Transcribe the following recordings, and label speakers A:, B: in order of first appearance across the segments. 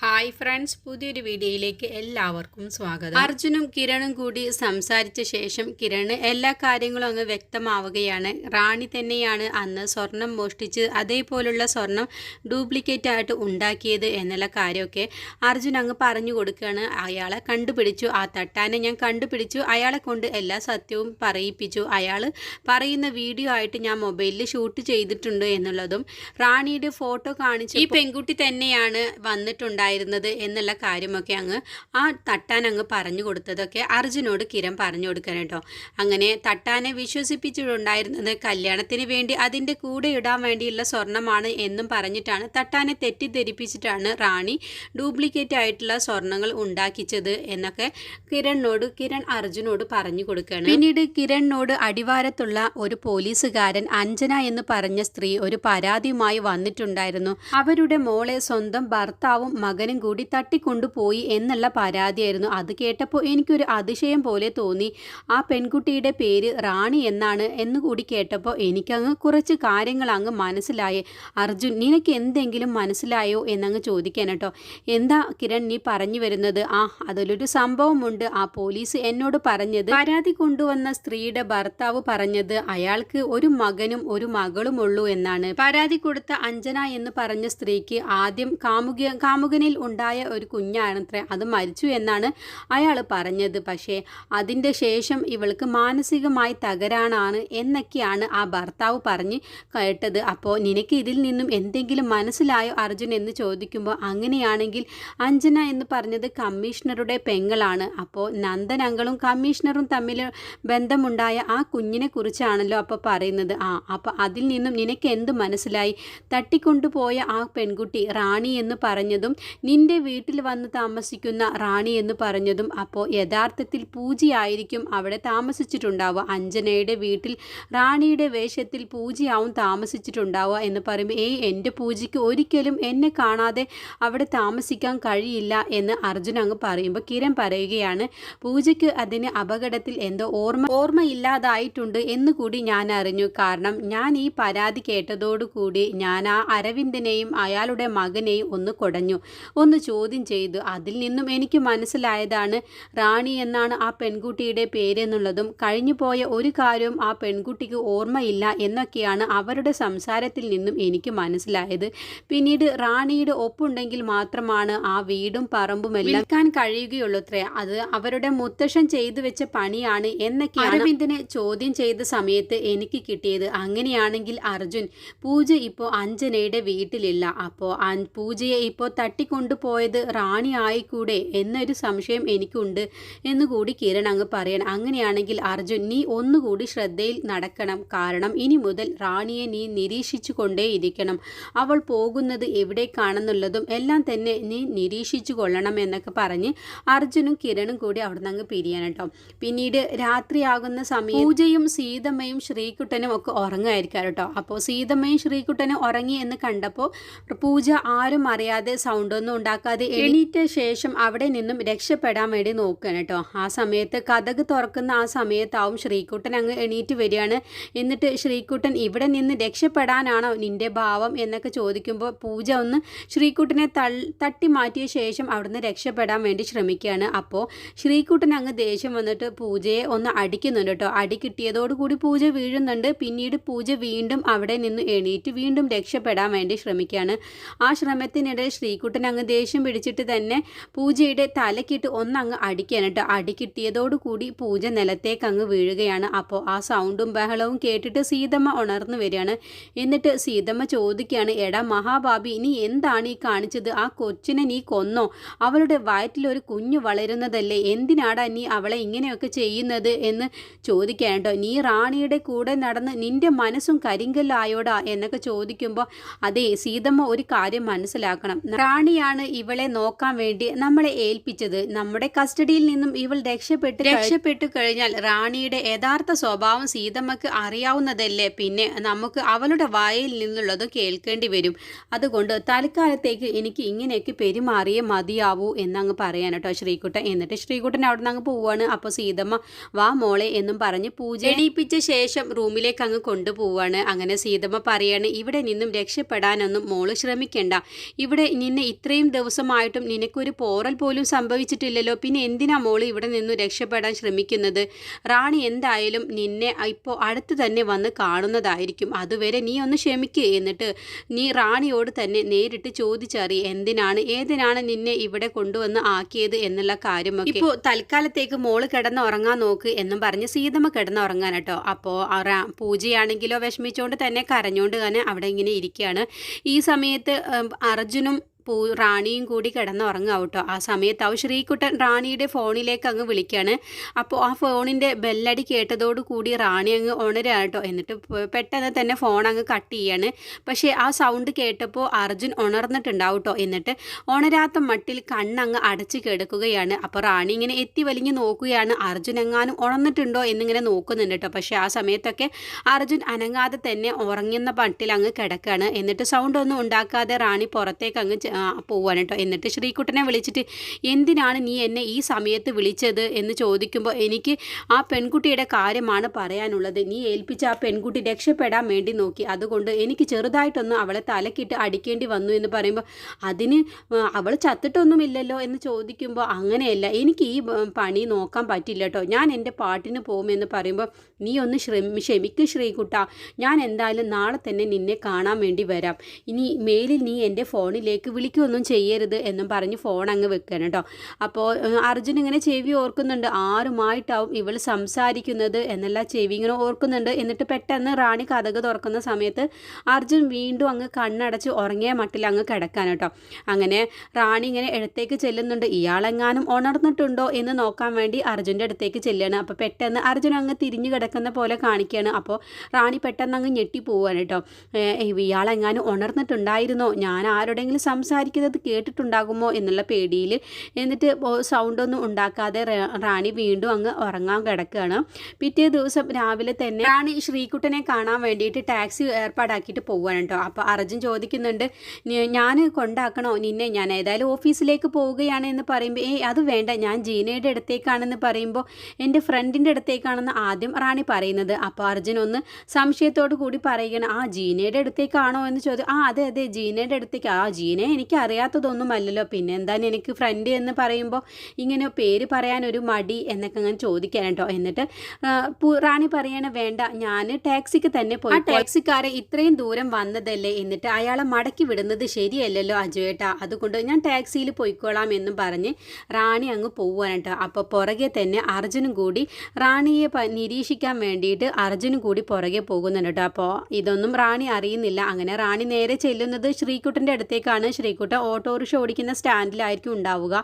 A: Hi friends പുതിയൊരു വീഡിയോയിലേക്ക് എല്ലാവർക്കും സ്വാഗതം. അർജുനും കിരണും കൂടി സംസാരിച്ച ശേഷം കിരണ് എല്ലാ കാര്യങ്ങളും അങ്ങ് വ്യക്തമാവുകയാണ്. റാണി തന്നെയാണ് അന്ന് സ്വർണം മോഷ്ടിച്ച് അതേപോലുള്ള സ്വർണം ഡ്യൂപ്ലിക്കേറ്റ് ആയിട്ട് ഉണ്ടാക്കിയത് എന്നുള്ള കാര്യമൊക്കെ അർജുൻ അങ്ങ് പറഞ്ഞു കൊടുക്കുകയാണ്. അയാളെ കണ്ടുപിടിച്ചു. ആ തട്ടാനെ ഞാൻ കണ്ടുപിടിച്ചു. അയാളെ കൊണ്ട് എല്ലാ സത്യവും പറയിപ്പിച്ചു. അയാൾ പറയുന്ന വീഡിയോ ആയിട്ട് ഞാൻ മൊബൈലിൽ ഷൂട്ട് ചെയ്തിട്ടുണ്ട് എന്നുള്ളതും റാണിയുടെ ഫോട്ടോ കാണിച്ച് ഈ പെൺകുട്ടി തന്നെയാണ് വന്നിട്ടുണ്ടായിരുന്നത് എന്നുള്ള കാര്യമൊക്കെ അങ്ങ് ആ തട്ടാൻ അങ്ങ് പറഞ്ഞു കൊടുത്തതൊക്കെ അർജുനോട് കിരൺ പറഞ്ഞു കൊടുക്കാൻ കേട്ടോ. അങ്ങനെ തട്ടാനെ വിശ്വസിപ്പിച്ചിട്ടുണ്ടായിരുന്നത് കല്യാണത്തിന് വേണ്ടി അതിന്റെ കൂടെ ഇടാൻ വേണ്ടിയുള്ള സ്വർണമാണ് എന്നും പറഞ്ഞിട്ടാണ് തട്ടാനെ തെറ്റിദ്ധരിപ്പിച്ചിട്ടാണ് റാണി ഡ്യൂപ്ലിക്കേറ്റ് ആയിട്ടുള്ള സ്വർണങ്ങൾ ഉണ്ടാക്കിച്ചത് എന്നൊക്കെ കിരണിനോട് കിരൺ അർജുനോട് പറഞ്ഞു കൊടുക്കുകയാണ് പിന്നീട് കിരണിനോട് അടിവാരത്തുള്ള ഒരു പോലീസുകാരൻ അഞ്ജന എന്ന് പറഞ്ഞ സ്ത്രീ ഒരു പരാതിയുമായി വന്നിട്ടുണ്ടായിരുന്നു. അവരുടെ മോളെ സ്വന്തം ഭർത്താവും മകനും കൂടി തട്ടിക്കൊണ്ടുപോയി എന്നുള്ള പരാതിയായിരുന്നു. അത് കേട്ടപ്പോൾ എനിക്കൊരു അതിശയം പോലെ തോന്നി. ആ പെൺകുട്ടിയുടെ പേര് റാണി എന്നാണ് എന്നുകൂടി കേട്ടപ്പോൾ എനിക്കങ്ങ് കുറച്ച് കാര്യങ്ങൾ അങ്ങ് മനസ്സിലായേ. അർജുൻ നിനക്ക് എന്തെങ്കിലും മനസ്സിലായോ എന്നങ്ങ് ചോദിക്കാൻ കേട്ടോ. എന്താ കിരൺ നീ പറഞ്ഞു വരുന്നത്? ആ അതിലൊരു സംഭവമുണ്ട്. ആ പോലീസ് എന്നോട് പറഞ്ഞത് പരാതി കൊണ്ടുവന്ന സ്ത്രീയുടെ ഭർത്താവ് പറഞ്ഞത് അയാൾക്ക് ഒരു മകനും ഒരു മകളുമുള്ളൂ എന്നാണ്. പരാതി കൊടുത്ത അഞ്ജന എന്ന് പറഞ്ഞ സ്ത്രീക്ക് ആദ്യം കാമുക കാമുകനിൽ ഉണ്ടായ ഒരു കുഞ്ഞാണത്രേ അത് മരിച്ചു എന്നാണ് അയാൾ പറഞ്ഞത്. പക്ഷേ അതിന്റെ ശേഷം ഇവൾക്ക് മാനസികമായി തകരാനാണ് എന്നൊക്കെയാണ് ആ ഭർത്താവ് പറഞ്ഞ് കേട്ടത്. അപ്പോൾ നിനക്ക് ഇതിൽ നിന്നും എന്തെങ്കിലും മനസ്സിലായോ അർജുൻ എന്ന് ചോദിക്കുമ്പോൾ അങ്ങനെയാണെങ്കിൽ അഞ്ജന എന്ന് പറഞ്ഞത് കമ്മീഷണറുടെ പെങ്ങളാണ്. അപ്പോൾ നന്ദനങ്ങളും കമ്മീഷണറും തമ്മിൽ ബന്ധമുണ്ടായ ആ കുഞ്ഞിനെ കുറിച്ചാണല്ലോ അപ്പോൾ പറയുന്നത്. ആ അപ്പോൾ അതിൽ നിന്നും നിനക്ക് എന്ത് മനസ്സിലായി? തട്ടിക്കൊണ്ടുപോയ ആ പെൺകുട്ടി റാണി എന്ന് പറഞ്ഞതും നിന്റെ വീട്ടിൽ വന്ന് താമസിക്കുന്ന റാണി എന്ന് പറഞ്ഞതും അപ്പോൾ യഥാർത്ഥത്തിൽ പൂജയായിരിക്കും അവിടെ താമസിച്ചിട്ടുണ്ടാവുക. അഞ്ജനയുടെ വീട്ടിൽ റാണിയുടെ വേഷത്തിൽ പൂജയാവും താമസിച്ചിട്ടുണ്ടാവുക എന്ന് പറയുമ്പോൾ ഏയ് എന്റെ പൂജയ്ക്ക് ഒരിക്കലും എന്നെ കാണാതെ അവിടെ താമസിക്കാൻ കഴിയില്ല എന്ന് അർജുൻ അങ്ങ് പറയുമ്പോൾ കിരൺ പറയുകയാണ് പൂജയ്ക്ക് അതിന് അപകടത്തിൽ എന്തോ ഓർമ്മ ഓർമ്മയില്ലാതായിട്ടുണ്ട് എന്ന് കൂടി ഞാൻ അറിഞ്ഞു. കാരണം ഞാൻ ഈ പരാതി കേട്ടതോടുകൂടി ഞാൻ ആ അരവിന്ദനെയും അയാളുടെ മകനെയും ഒന്ന് കുടഞ്ഞു. ഒന്ന് ചോദ്യം ചെയ്തു. അതിൽ നിന്നും എനിക്ക് മനസ്സിലായതാണ് റാണി എന്നാണ് ആ പെൺകുട്ടിയുടെ പേരെന്നുള്ളതും കഴിഞ്ഞു പോയ ഒരു കാര്യവും ആ പെൺകുട്ടിക്ക് ഓർമ്മയില്ല എന്നൊക്കെയാണ് അവരുടെ സംസാരത്തിൽ നിന്നും എനിക്ക് മനസ്സിലായത്. പിന്നീട് റാണിയുടെ ഒപ്പുണ്ടെങ്കിൽ മാത്രമാണ് ആ വീടും പറമ്പും എല്ലാം കഴിയുകയുള്ളൂ അത്രേ അത് അവരുടെ മുത്തശ്ശൻ ചെയ്തു വെച്ച പണിയാണ് എന്നൊക്കെ അരവിന്ദിനെ ചോദ്യം ചെയ്ത സമയത്ത് എനിക്ക് കിട്ടിയത്. അങ്ങനെയാണെങ്കിൽ അർജുൻ പൂജ ഇപ്പോൾ അഞ്ജനയുടെ വീട്ടിലില്ല. അപ്പോൾ പൂജയെ ഇപ്പോൾ തട്ടിക്കൊണ്ടുപോയത് റാണി ആയിക്കൂടെ എന്നൊരു സംശയം എനിക്കുണ്ട് എന്നുകൂടി കിരൺ അങ്ങ് പറയണം. അങ്ങനെയാണെങ്കിൽ അർജുൻ നീ ഒന്നുകൂടി ശ്രദ്ധയിൽ നടക്കണം. കാരണം ഇനി മുതൽ റാണിയെ നീ നിരീക്ഷിച്ചു കൊണ്ടേയിരിക്കണം അവൾ പോകുന്നത് എവിടേക്കാണെന്നുള്ളതും എല്ലാം തന്നെ നീ നിരീക്ഷിച്ചു കൊള്ളണം എന്നൊക്കെ പറഞ്ഞ് അർജുനും കിരണും കൂടി അവിടെ നിന്ന് അങ്ങ് പിരിയാൻ കേട്ടോ. പിന്നീട് രാത്രിയാകുന്ന സമയം പൂജയും സീതമ്മയും ശ്രീകുട്ടനും ഒക്കെ ഉറങ്ങുമായിരിക്കാം കേട്ടോ. അപ്പോൾ സീതമ്മയും ശ്രീകുട്ടനും ഉറങ്ങി എന്ന് കണ്ടപ്പോൾ പൂജ ആരും അറിയാതെ സൗണ്ടൊന്നും ഉണ്ടാക്കാതെ എണീറ്റ ശേഷം അവിടെ നിന്നും രക്ഷപ്പെടാൻ വേണ്ടി നോക്കുകയാണ് കേട്ടോ. ആ സമയത്ത് കഥക് തുറക്കുന്ന ആ സമയത്താവും ശ്രീകുട്ടൻ അങ്ങ് എണീറ്റ് വരികയാണ്. എന്നിട്ട് ശ്രീകുട്ടൻ ഇവിടെ നിന്ന് രക്ഷപ്പെടാനാണോ നിന്റെ ഭാവം? എന്നൊക്കെ ചോദിക്കുമ്പോൾ പൂജ ഒന്ന് ശ്രീകുട്ടനെ തട്ടി മാറ്റിയ ശേഷം അവിടുന്ന് രക്ഷപ്പെടാൻ വേണ്ടി ശ്രമിക്കുകയാണ്. അപ്പോൾ ശ്രീകുട്ടൻ അങ്ങ് ദേഷ്യം വന്നിട്ട് പൂജയെ ഒന്ന് അടിക്കുന്നുണ്ട് കേട്ടോ. അടി കിട്ടിയതോടുകൂടി പൂജ വീഴുന്നുണ്ട്. പിന്നീട് പൂജ വീണ്ടും അവിടെ നിന്ന് എണീറ്റ് വീണ്ടും രക്ഷപ്പെടാൻ വേണ്ടി ശ്രമിക്കുകയാണ്. ആ ശ്രമത്തിനിടെ ശ്രീകുട്ടൻ അങ്ങ് ദേഷ്യം പിടിച്ചിട്ട് തന്നെ പൂജയുടെ തലക്കിട്ട് ഒന്നങ്ങ് അടിക്കാൻ കേട്ടോ. അടി കിട്ടിയതോടുകൂടി പൂജ നിലത്തേക്ക് അങ്ങ് വീഴുകയാണ്. അപ്പോൾ ആ സൗണ്ടും ബഹളവും കേട്ടിട്ട് സീതമ്മ ഉണർന്നു വരികയാണ്. എന്നിട്ട് സീതമ്മ ചോദിക്കുകയാണ് എടാ മഹാബാബി ഇനി എന്താണ് ഈ കാണിച്ചത്? ആ കൊച്ചിനെ നീ കൊന്നോ? അവളുടെ വയറ്റിലൊരു കുഞ്ഞു വളരുന്നതല്ലേ? എന്തിനാടാ നീ അവളെ ഇങ്ങനെയൊക്കെ ചെയ്യുന്നത്? എന്ന് ചോദിക്കാൻ കേട്ടോ. നീ റാണിയുടെ കൂടെ നടന്ന് നിന്റെ മനസ്സും കരിങ്കല്ലായോടാ എന്നൊക്കെ ചോദിക്കുമ്പോൾ അതെ സീതമ്മ ഒരു കാര്യം മനസ്സിലാക്കണം. റാണിയാണ് ഇവളെ നോക്കാൻ വേണ്ടി നമ്മളെ ഏൽപ്പിച്ചത്? നമ്മുടെ കസ്റ്റഡിയിൽ നിന്നും ഇവൾ രക്ഷപ്പെട്ട് രക്ഷപ്പെട്ടു കഴിഞ്ഞാൽ റാണിയുടെ യഥാർത്ഥ സ്വഭാവം സീതമ്മക്ക് അറിയാവുന്നതല്ലേ? പിന്നെ നമുക്ക് അവളുടെ വായിൽ നിന്നുള്ളത് കേൾക്കേണ്ടി വരും. അതുകൊണ്ട് തൽക്കാലത്തേക്ക് എനിക്ക് ഇങ്ങനെയൊക്കെ പെരുമാറിയേ മതിയാവൂ എന്നങ്ങ് പറയാൻ കേട്ടോ ശ്രീകുട്ടൻ. എന്നിട്ട് ശ്രീകുട്ടൻ അവിടെ നിന്ന് അങ്ങ് പോവാണ്. അപ്പോൾ സീതമ്മ വാ മോളെ എന്നും പറഞ്ഞ് പൂജ എണീപ്പിച്ച ശേഷം റൂമിലേക്ക് അങ്ങ് കൊണ്ടുപോവാണ്. അങ്ങനെ സീതമ്മ പറയാണ് ഇവിടെ നിന്നും രക്ഷപ്പെടാനൊന്നും മോൾ ശ്രമിക്കണ്ട. ഇവിടെ നിന്നെ ഇത്ര ഇത്രയും ദിവസമായിട്ടും നിനക്കൊരു പോറൽ പോലും സംഭവിച്ചിട്ടില്ലല്ലോ. പിന്നെ എന്തിനാ മോൾ ഇവിടെ നിന്നു രക്ഷപ്പെടാൻ ശ്രമിക്കുന്നത്? റാണി എന്തായാലും നിന്നെ ഇപ്പോൾ അടുത്ത് തന്നെ വന്ന് കാണുന്നതായിരിക്കും. അതുവരെ നീ ഒന്ന് ക്ഷമിക്കുക എന്നിട്ട് നീ റാണിയോട് തന്നെ നേരിട്ട് ചോദിച്ചറി എന്തിനാണ് ഏതിനാണ് നിന്നെ ഇവിടെ കൊണ്ടുവന്ന് ആക്കിയത് എന്നുള്ള കാര്യമൊക്കെ. ഇപ്പോൾ തൽക്കാലത്തേക്ക് മോൾ കിടന്ന് ഉറങ്ങാൻ നോക്ക് എന്നും പറഞ്ഞ് സീതമ്മ കിടന്ന് ഉറങ്ങാൻ കേട്ടോ അപ്പോൾ പൂജയാണെങ്കിലോ വിഷമിച്ചുകൊണ്ട് തന്നെ കരഞ്ഞുകൊണ്ട് തന്നെ അവിടെ ഇങ്ങനെ ഇരിക്കുകയാണ് ഈ സമയത്ത് അർജുനും പൂ റാണിയും കൂടി കിടന്നുറങ്ങുക കേട്ടോ ആ സമയത്ത് അവ ശ്രീകുട്ടൻ റാണിയുടെ ഫോണിലേക്ക് അങ്ങ് വിളിക്കുകയാണ് അപ്പോൾ ആ ഫോണിന്റെ ബെല്ലടി കേട്ടതോട് കൂടി റാണി അങ്ങ് ഉണരുക കേട്ടോ എന്നിട്ട് പെട്ടെന്ന് തന്നെ ഫോൺ അങ്ങ് കട്ട് ചെയ്യാണ്. പക്ഷേ ആ സൗണ്ട് കേട്ടപ്പോൾ അർജുൻ ഉണർന്നിട്ടുണ്ടാവും കേട്ടോ എന്നിട്ട് ഉണരാത്ത മട്ടിൽ കണ്ണങ്ങ് അടച്ച് കിടക്കുകയാണ്. അപ്പോൾ റാണി ഇങ്ങനെ എത്തി വലിഞ്ഞ് നോക്കുകയാണ്. അർജുൻ എങ്ങാനും ഉണർന്നിട്ടുണ്ടോ എന്നിങ്ങനെ നോക്കുന്നുണ്ട് കേട്ടോ. പക്ഷേ ആ സമയത്തൊക്കെ അർജുൻ അനങ്ങാതെ തന്നെ ഉറങ്ങുന്ന മട്ടിൽ അങ്ങ് കിടക്കുകയാണ് എന്നിട്ട് സൗണ്ട് ഒന്നും ഉണ്ടാക്കാതെ റാണി പുറത്തേക്ക് അങ്ങ് പോവാണ് കേട്ടോ എന്നിട്ട് ശ്രീകുട്ടനെ വിളിച്ചിട്ട് എന്തിനാണ് നീ എന്നെ ഈ സമയത്ത് വിളിച്ചത്? എന്ന് ചോദിക്കുമ്പോൾ എനിക്ക് ആ പെൺകുട്ടിയുടെ കാര്യമാണ് പറയാനുള്ളത്. നീ ഏൽപ്പിച്ച ആ പെൺകുട്ടി രക്ഷപ്പെടാൻ വേണ്ടി നോക്കി. അതുകൊണ്ട് എനിക്ക് ചെറുതായിട്ടൊന്ന് അവളെ തലക്കിട്ട് അടിക്കേണ്ടി വന്നു എന്ന് പറയുമ്പോൾ അതിന് അവൾ ചത്തിട്ടൊന്നുമില്ലല്ലോ? എന്ന് ചോദിക്കുമ്പോൾ അങ്ങനെയല്ല. എനിക്ക് ഈ പണി നോക്കാൻ പറ്റില്ല കേട്ടോ ഞാൻ എന്റെ പാട്ടിന് പോകുമെന്ന് പറയുമ്പോൾ നീ ഒന്ന് ശ്രമി ക്ഷമിക്ക് ശ്രീകുട്ട. ഞാൻ എന്തായാലും നാളെ തന്നെ നിന്നെ കാണാൻ വേണ്ടി വരാം. ഇനി മേലിൽ നീ എന്റെ ഫോണിലേക്ക് വിളിക്കുകയൊന്നും ചെയ്യരുത് എന്നും പറഞ്ഞ് ഫോൺ അങ്ങ് വെക്കണം കേട്ടോ. അപ്പോൾ അർജുൻ ഇങ്ങനെ ചെവി ഓർക്കുന്നുണ്ട്. ആരുമായിട്ടാവും ഇവൾ സംസാരിക്കുന്നത് എന്നല്ല ചെവി ഇങ്ങനെ ഓർക്കുന്നുണ്ട്. എന്നിട്ട് പെട്ടെന്ന് റാണി കഥക് തുറക്കുന്ന സമയത്ത് അർജുൻ വീണ്ടും അങ്ങ് കണ്ണടച്ച് ഉറങ്ങിയ മട്ടിൽ അങ്ങ് കിടക്കാൻ കേട്ടോ. അങ്ങനെ റാണി ഇങ്ങനെ ഇടത്തേക്ക് ചെല്ലുന്നുണ്ട്. ഇയാളെങ്ങാനും ഉണർന്നിട്ടുണ്ടോ എന്ന് നോക്കാൻ വേണ്ടി അർജുന്റെ അടുത്തേക്ക് ചെല്ലുകയാണ് അപ്പോൾ പെട്ടെന്ന് അർജുൻ അങ്ങ് തിരിഞ്ഞു കിടക്കുന്ന പോലെ കാണിക്കുകയാണ് അപ്പോൾ റാണി പെട്ടെന്ന് അങ്ങ് ഞെട്ടി പോവുകയാണ് കേട്ടോ ഇയാളെങ്ങാനും ഉണർന്നിട്ടുണ്ടായിരുന്നോ? ഞാൻ ആരോടെങ്കിലും സംസാരിക്കുന്നത് കേട്ടിട്ടുണ്ടാകുമോ എന്നുള്ള പേടിയിൽ എന്നിട്ട് സൗണ്ടൊന്നും ഉണ്ടാക്കാതെ റാണി വീണ്ടും അങ്ങ് ഉറങ്ങാൻ കിടക്കുകയാണ്. പിറ്റേ ദിവസം രാവിലെ തന്നെ റാണി ശ്രീകുട്ടനെ കാണാൻ വേണ്ടിയിട്ട് ടാക്സി ഏർപ്പാടാക്കിയിട്ട് പോവുകയാണ് കേട്ടോ. അപ്പോൾ അർജുൻ ചോദിക്കുന്നുണ്ട് ഞാൻ കൊണ്ടാക്കണോ? നിന്നെ ഞാൻ ഏതായാലും ഓഫീസിലേക്ക് പോവുകയാണ് എന്ന് പറയുമ്പോൾ ഏയ് അത് വേണ്ട. ഞാൻ ജീനയുടെ അടുത്തേക്കാണെന്ന് പറയുമ്പോൾ എന്റെ ഫ്രണ്ടിന്റെ അടുത്തേക്കാണെന്ന് ആദ്യം റാണി പറയുന്നത്. അപ്പോൾ അർജുൻ ഒന്ന് സംശയത്തോടു കൂടി പറയുകയാണ് ആ ജീനയുടെ അടുത്തേക്കാണോ? എന്ന് ചോദിച്ചു ആ അതെ അതെ ജീനയുടെ അടുത്തേക്ക്. ആ ജീന എനിക്ക് അറിയാത്തതൊന്നുമല്ലല്ലോ പിന്നെ എന്താണ് എനിക്ക് ഫ്രണ്ട് എന്ന് പറയുമ്പോൾ ഇങ്ങനെ പേര് പറയാൻ ഒരു മടി എന്നൊക്കെ അങ്ങനെ ചോദിക്കാൻ കേട്ടോ. എന്നിട്ട് റാണി പറയണ വേണ്ട ഞാൻ ടാക്സിക്ക് തന്നെ പോയി. ആ ടാക്സിക്കാരെ ഇത്രയും ദൂരം വന്നതല്ലേ? എന്നിട്ട് അയാളെ മടക്കി വിടുന്നത് ശരിയല്ലല്ലോ അജുവേട്ടാ. അതുകൊണ്ട് ഞാൻ ടാക്സിയിൽ പോയിക്കോളാം എന്നും പറഞ്ഞ് റാണി അങ്ങ് പോവാൻ കേട്ടോ. അപ്പോൾ പുറകെ തന്നെ അർജുനും കൂടി റാണിയെ നിരീക്ഷിക്കാൻ വേണ്ടിയിട്ട് അർജുനും കൂടി പുറകെ പോകുന്നുണ്ട് കേട്ടോ. അപ്പോൾ ഇതൊന്നും റാണി അറിയുന്നില്ല. അങ്ങനെ റാണി നേരെ ചെല്ലുന്നത് ശ്രീകുട്ടന്റെ അടുത്തേക്കാണ്. ശ്രീകുട്ടൻ ഓട്ടോറിക്ഷ ഓടിക്കുന്ന സ്റ്റാൻഡിലായിരിക്കും ഉണ്ടാവുക.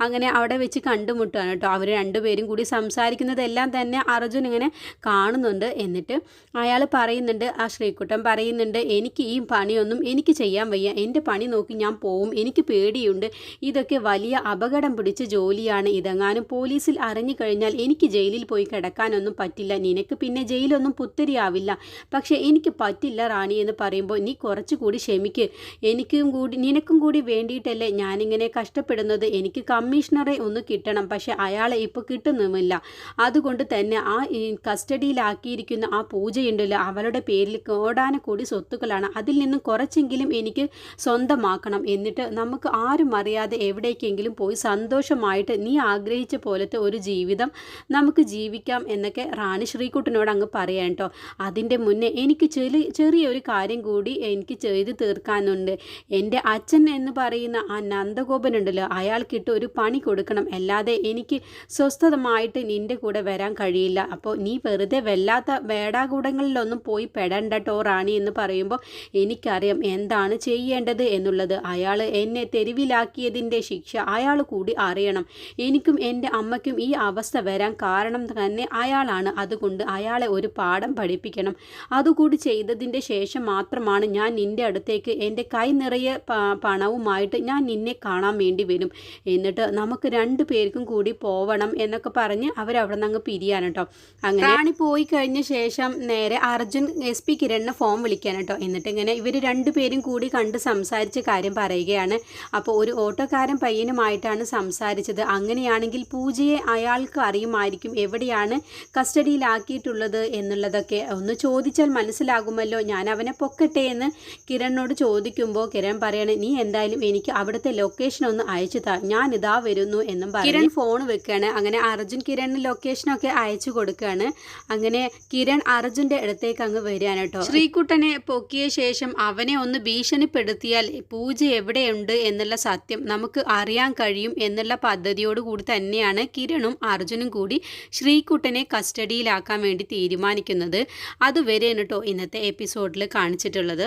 A: അങ്ങനെ അവിടെ വെച്ച് കണ്ടുമുട്ടുകയാണ് കേട്ടോ. അവർ രണ്ടുപേരും കൂടി സംസാരിക്കുന്നതെല്ലാം തന്നെ അർജുൻ ഇങ്ങനെ കാണുന്നുണ്ട്. എന്നിട്ട് അയാൾ പറയുന്നുണ്ട് ആ ശ്രീകുട്ടൻ പറയുന്നുണ്ട് എനിക്ക് ഈ പണിയൊന്നും എനിക്ക് ചെയ്യാൻ വയ്യ. എന്റെ പണി നോക്കി ഞാൻ പോവും. എനിക്ക് പേടിയുണ്ട്. ഇതൊക്കെ വലിയ അപകടം പിടിച്ച ജോലിയാണ്. ഇതെങ്ങാനും പോലീസിൽ അറിഞ്ഞു കഴിഞ്ഞാൽ എനിക്ക് ജയിലിൽ പോയി കിടക്കാനൊന്നും പറ്റില്ല. നിനക്ക് പിന്നെ ജയിലൊന്നും പുത്തരിയാവില്ല. പക്ഷേ എനിക്ക് പറ്റില്ല റാണി എന്ന് പറയുമ്പോൾ നീ കുറച്ചുകൂടി ക്ഷമിക്ക്. എനിക്കും കൂടി നിനക്കും കൂടി വേണ്ടിയിട്ടല്ലേ ഞാനിങ്ങനെ കഷ്ടപ്പെടുന്നത്? എനിക്ക് കമ്മീഷണറെ ഒന്ന് കിട്ടണം. പക്ഷെ അയാളെ ഇപ്പോൾ കിട്ടുന്നുമില്ല. അതുകൊണ്ട് തന്നെ ആ കസ്റ്റഡിയിലാക്കിയിരിക്കുന്ന ആ പൂജയുണ്ടല്ലോ അവളുടെ പേരിൽ കോടാനക്കൂടി സ്വത്തുക്കളാണ്. അതിൽ നിന്നും കുറച്ചെങ്കിലും എനിക്ക് സ്വന്തമാക്കണം. എന്നിട്ട് നമുക്ക് ആരും അറിയാതെ എവിടേക്കെങ്കിലും പോയി സന്തോഷമായിട്ട് നീ ആഗ്രഹിച്ച പോലത്തെ ഒരു ജീവിതം നമുക്ക് ജീവിക്കാം എന്നൊക്കെ റാണി ശ്രീകുട്ടനോട് അങ്ങ് പറയാൻ കേട്ടോ അതിന്റെ മുന്നേ എനിക്ക് ചെറിയ ചെറിയൊരു കാര്യം കൂടി എനിക്ക് ചെയ്ത് തീർക്കാനുണ്ട്. എന്റെ അച്ഛൻ എന്ന് പറയുന്ന ആ നന്ദഗോപൻ ഉണ്ടല്ലോ അയാൾക്കിട്ട് ഒരു പണി കൊടുക്കണം. അല്ലാതെ എനിക്ക് സ്വസ്ഥതമായിട്ട് നിന്റെ കൂടെ വരാൻ കഴിയില്ല. അപ്പോൾ നീ വെറുതെ വല്ലാത്ത വേടാകൂടങ്ങളിലൊന്നും പോയി പെടണ്ടട്ടോ റാണി എന്ന് പറയുമ്പോൾ എനിക്കറിയാം എന്താണ് ചെയ്യേണ്ടത് എന്നുള്ളത്. അയാൾ എന്നെ തെരുവിലാക്കിയതിന്റെ ശിക്ഷ അയാൾ കൂടി അറിയണം. എനിക്കും എന്റെ അമ്മയ്ക്കും ഈ അവസ്ഥ വരാൻ കാരണം തന്നെ അയാളാണ്. അതുകൊണ്ട് അയാളെ ഒരു പാഠം പഠിപ്പിക്കണം. അതുകൂടി ചെയ്തതിന്റെ ശേഷം മാത്രമാണ് ഞാൻ നിന്റെ അടുത്തേക്ക് എന്റെ കൈ നിറയെ പണവുമായിട്ട് ഞാൻ നിന്നെ കാണാൻ വേണ്ടി വരും. എന്നിട്ട് നമുക്ക് രണ്ടു പേർക്കും കൂടി പോവണം എന്നൊക്കെ പറഞ്ഞ് അവരവിടെ നിന്ന് അങ്ങ് പിരിയാണ് കേട്ടോ. അങ്ങനെ റാണി പോയി കഴിഞ്ഞ ശേഷം നേരെ അർജുൻ എസ് പി കിരണിനെ ഫോൺ വിളിക്കാൻ കേട്ടോ. എന്നിട്ട് ഇങ്ങനെ ഇവർ രണ്ടുപേരും കൂടി കണ്ട് സംസാരിച്ച കാര്യം പറയുകയാണ്. അപ്പോൾ ഒരു ഓട്ടോക്കാരൻ പയ്യനുമായിട്ടാണ് സംസാരിച്ചത്. അങ്ങനെയാണെങ്കിൽ പൂജയെ അയാൾക്ക് അറിയുമായിരിക്കും എവിടെയാണ് കസ്റ്റഡിയിലാക്കിയിട്ടുള്ളത് എന്നുള്ളതൊക്കെ. ഒന്ന് ചോദിച്ചാൽ മനസ്സിലാകുമല്ലോ. ഞാൻ അവനെ പൊക്കട്ടെ എന്ന് കിരണിനോട് ചോദിക്കുമ്പോൾ കിരൺ പറയണേ നീ എന്തായാലും എനിക്ക് അവിടുത്തെ ലൊക്കേഷൻ ഒന്ന് അയച്ചു താ. ഞാൻ ഇതാ വരുന്നു എന്നും പറഞ്ഞു കിരൺ ഫോൺ വെക്കുകയാണ് അങ്ങനെ അർജുൻ കിരണിന് ലൊക്കേഷനൊക്കെ അയച്ചു കൊടുക്കുകയാണ് അങ്ങനെ കിരൺ അർജുന്റെ അടുത്തേക്ക് അങ്ങ് വരികയാണ് കേട്ടോ. ശ്രീകുട്ടനെ പൊക്കിയ ശേഷം അവനെ ഒന്ന് ഭീഷണിപ്പെടുത്തിയാൽ പൂജ എവിടെയുണ്ട് എന്നുള്ള സത്യം നമുക്ക് അറിയാൻ കഴിയും എന്നുള്ള പദ്ധതിയോട് കൂടി തന്നെയാണ് കിരണും അർജുനും കൂടി ശ്രീകുട്ടനെ കസ്റ്റഡിയിലാക്കാൻ വേണ്ടി തീരുമാനിക്കുന്നത്. അതുവരെയാണ് കേട്ടോ ഇന്നത്തെ എപ്പിസോഡിൽ കാണിച്ചിട്ടുള്ളത്.